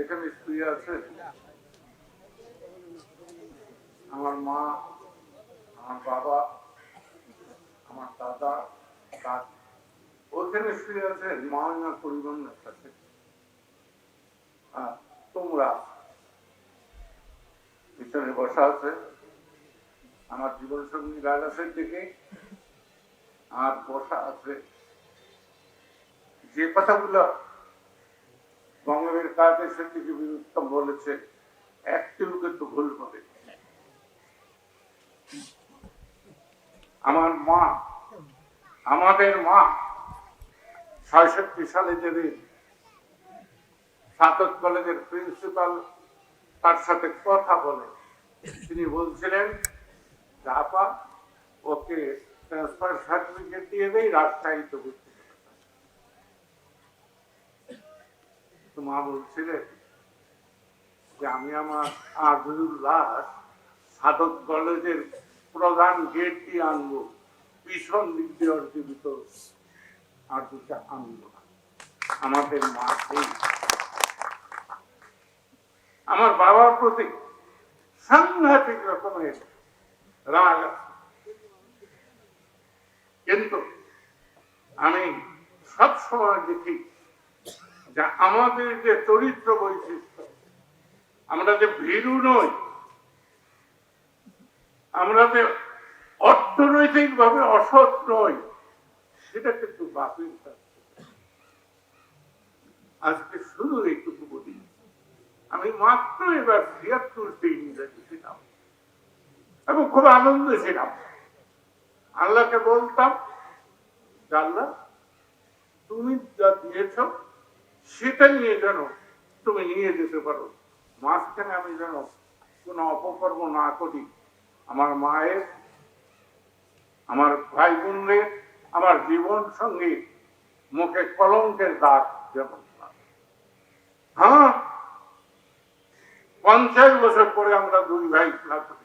এখানে স্ত্রী আছে? আমার মা, আমার বাবা, আমার দাদা ওখানে শুয়ে আছে? মহানা পরিবহনের সাথে আর তোমরা? পিছনে বসা আছে? আমার জীবন সঙ্গী রাজাসের দিকে আর বসা আছে। যে কথাগুলো বঙ্গবীর কাদের দিকে বিরুত্তম বলেছে একটিও কিন্তু ভুল হবে আমার মা, আমাদের মা ছয়ষট্টি সালে যেদিন সাতক কলেজের প্রিন্সিপাল তার সাথে কথা বলে, তিনি বলছিলেন আপা ওকে ট্রান্সফার সার্টিফিকেট দিয়ে দেই রাজশাহীতে করে তো মা বলছিলেন যে আমি আমার আজুর সাধক কলেজের প্রধান গেট দিয়ে আনব। পিছন দিক দিয়ে অর্জিত আর দুটা আনব আমাদের মা আমার বাবার প্রতি সাংঘাতিক রকমের রাগ আছে। কিন্তু আমি সবসময় দেখি যে আমাদের যে চরিত্র বৈশিষ্ট্য, আমরা যে ভীরু নই, আমরা যে অর্থনৈতিক ভাবে অসৎ নই, সেটা কিন্তু বাপের আজকে শুধু এইটুকু বলি, আমি মাত্র এবার ছিয়াত্তরটি ইংরেজি ছিলাম এবং খুব আনন্দ ছিলাম। আল্লাহকে বলতাম আল্লাহ তুমি যা দিয়েছ, সেটা নিয়ে যেন তুমি নিয়ে যেতে পারো। মাঝখানে আমি যেন কোনো অপকর্ম না করি। আমার মায়ের, আমার ভাই বোনদের আমার জীবন সঙ্গে, মুখে কলঙ্কের দাগ যেমন। হ্যাঁ। পঞ্চাশ বছর পরে আমরা দুই ভাই খেলা করি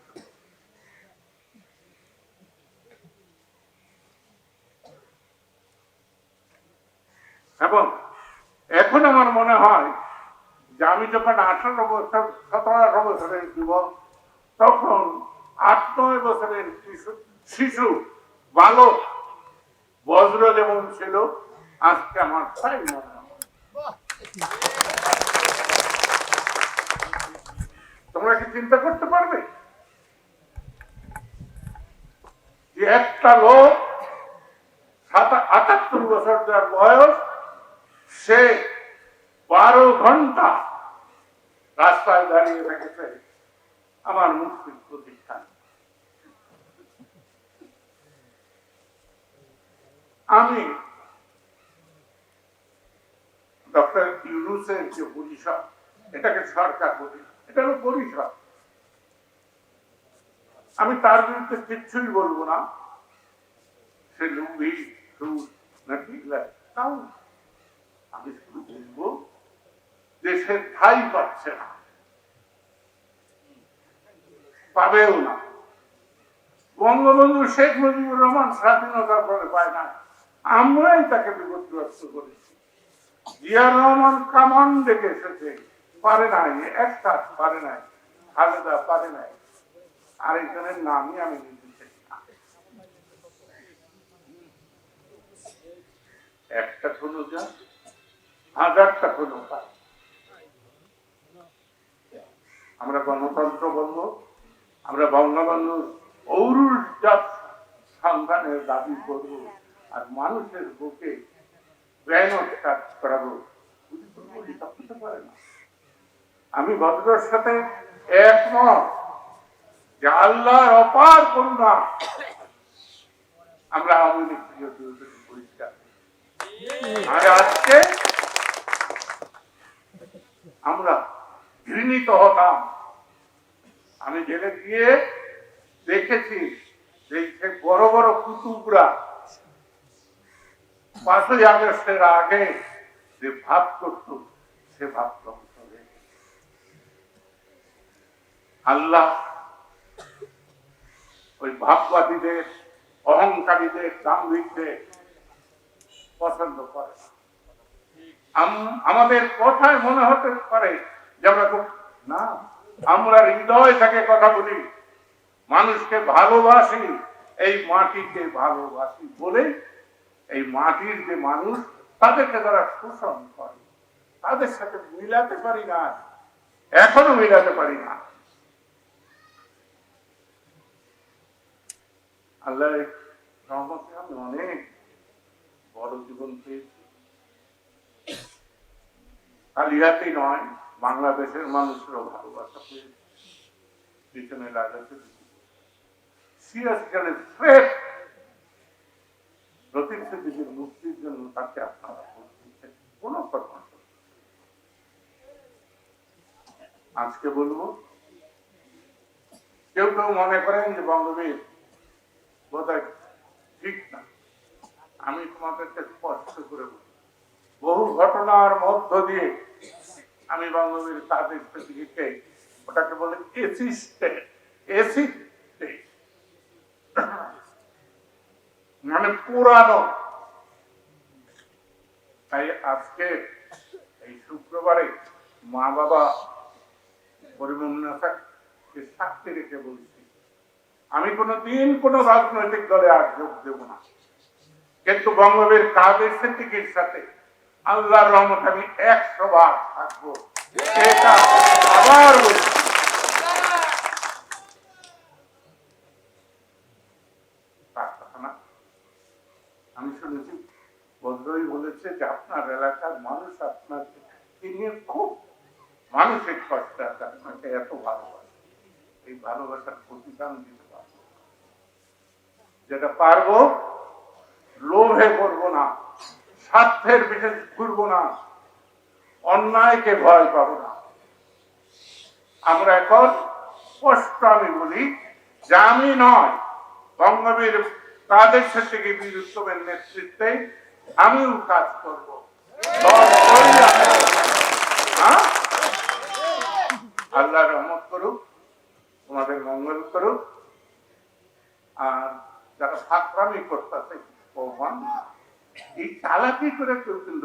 এবং এখন আমার মনে হয় যে আমি যখন আঠারো বছর, সতেরো বছরের যুবক, তখন আট নয় বছরের শিশু বালক, বজ্র যেমন ছিল, আজকে আমার তাই তোমরা কি চিন্তা করতে পারবে? যে একটা লোক আটাত্তর বছর যার বয়স, সে বারো ঘণ্টা রাস্তায় দাঁড়িয়ে রেখেছে আমার মুক্তির প্রতিষ্ঠান আমি ডক্টর ইউনুসের যে পরিষদ, এটাকে সরকার বলি, এটা হলো পরিষদ আমি তার বিরুদ্ধে কিচ্ছুই বলব না সে লুঙ্গি সুর নাকি তাও। আমি শুধু বলব দেশের ঠাই পাচ্ছে না। পাবেও না। বঙ্গবন্ধু শেখ মুজিবুর রহমান স্বাধীনতার পরে পায় না। আমরাই তাকে বিপদগ্রস্ত করেছি। জিয়ার রহমান কামান ডেকে এসেছে, পারে নাই একটা পারে নাই, খালেদা পারে নাই। আরেকজনের নামই আমি একটা কোনো যা, হাজারটা কোনো পায় আমরা গণতন্ত্র বলব, আমরা বঙ্গবন্ধুর জাত সন্ধানের দাবি করব আর মানুষের বুকে ব্যানট কাজ করাবো। আমি ভদ্রের সাথে একমত যে আল্লাহর অপার করুণা। আমরা আওয়ামী লীগ পরিষ্কার। আর আজকে আমরা ঘৃণিত হতাম। আমি জেলে গিয়ে দেখেছি যে বড় বড় কুতুবরা। পাঁচই আগস্টের আগে যে ভাব করত, সে ভাব আল্লাহ ওই ভাববাদীদের, অহংকারীদের দাম্ভিকদের পছন্দ করে। আমাদের কথায় মনে হতে পারে যে আমরা খুব- না, আমরা হৃদয় থেকে কথা বলি, মানুষকে ভালোবাসি, এই মাটিকে ভালোবাসি বলে, এই মাটির যে মানুষ, তাদেরকে তারা শোষণ করে, তাদের সাথে মিলাতে পারি না, এখনও মিলাতে পারি না। আল্লাহ অনেক বড় জীবন পেয়েছি। নয় বাংলাদেশের মানুষেরও ভালোবাসা পেয়েছি। পিছনে মুক্তির জন্য তাকে আপনারা কথা আজকে বলব, কেউ কেউ মনে করেন যে বঙ্গবীর বোধহয় ঠিক না। আমি তোমাদেরকে স্পষ্ট করে বলি, বহু ঘটনার মধ্য দিয়ে আমি বঙ্গবীর তাদের পৃথিবীকে ওটাকে বলে এসি স্টেট এসি মানে পুরানো। তাই আজকে এই শুক্রবারে মা বাবা পরিমন্নাকে সাক্ষী রেখে বলছি, আমি কোনো দিন কোন রাজনৈতিক দলে আর যোগ দেব না। কিন্তু বঙ্গবীর কাদের সিদ্দিকির সাথে আল্লাহর রহমত আমি একশো বার থাকব। আবার। আমি শুনেছি বদ্রই বলেছে যে আপনার এলাকার মানুষ আপনাকে নিয়ে খুব। মানসিক কষ্ট আপনাকে এত ভালোবাসে। এই ভালোবাসার প্রতিদান দিতে পারব যেটা পারব লোভে করব না। স্বার্থের বিশেষ ঘুরবো না অন্যায়কে ভয় পাবো না আমরা এখন স্পষ্ট আমি বলি, যে আমি নয়, বঙ্গবীর তাদের সাথে বীর উৎসবের নেতৃত্বে আমিও কাজ করব। হ্যাঁ? আল্লাহ রহমত করুক, তোমাদের মঙ্গল করুক আর যারা ফাঁকরামি করতেছে প্রমাণ এই চালাকি করে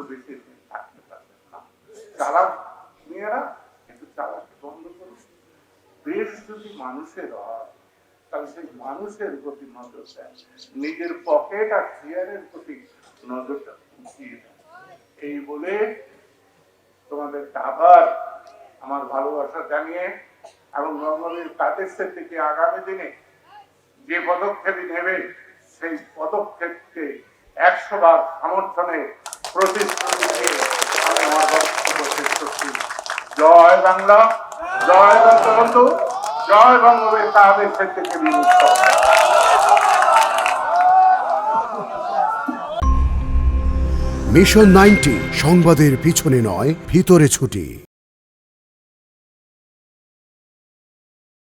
বেশি থাকতে পারবে না। চালাক মেয়েরা একটু চালাকি বন্ধ দেশ যদি মানুষের হয় মানুষের প্রতি নজর দেয় পকেট আর চেয়ারের প্রতি নজরটা উঠিয়ে দেয় এই বলে তোমাদের আবার আমার ভালোবাসা জানিয়ে এবং বঙ্গবীর তাদের থেকে আগামী দিনে যে পদক্ষেপ নেবে, সেই পদক্ষেপকে একশো বার সমর্থনে প্রতিশ্রুতি দিয়ে জয় বাংলা, জয় বঙ্গবন্ধু জয় বঙ্গবীর তাদের থেকে বিমুক্ত মিশন নাইনটি সংবাদের পিছনে নয়, ভিতরে ছুটি।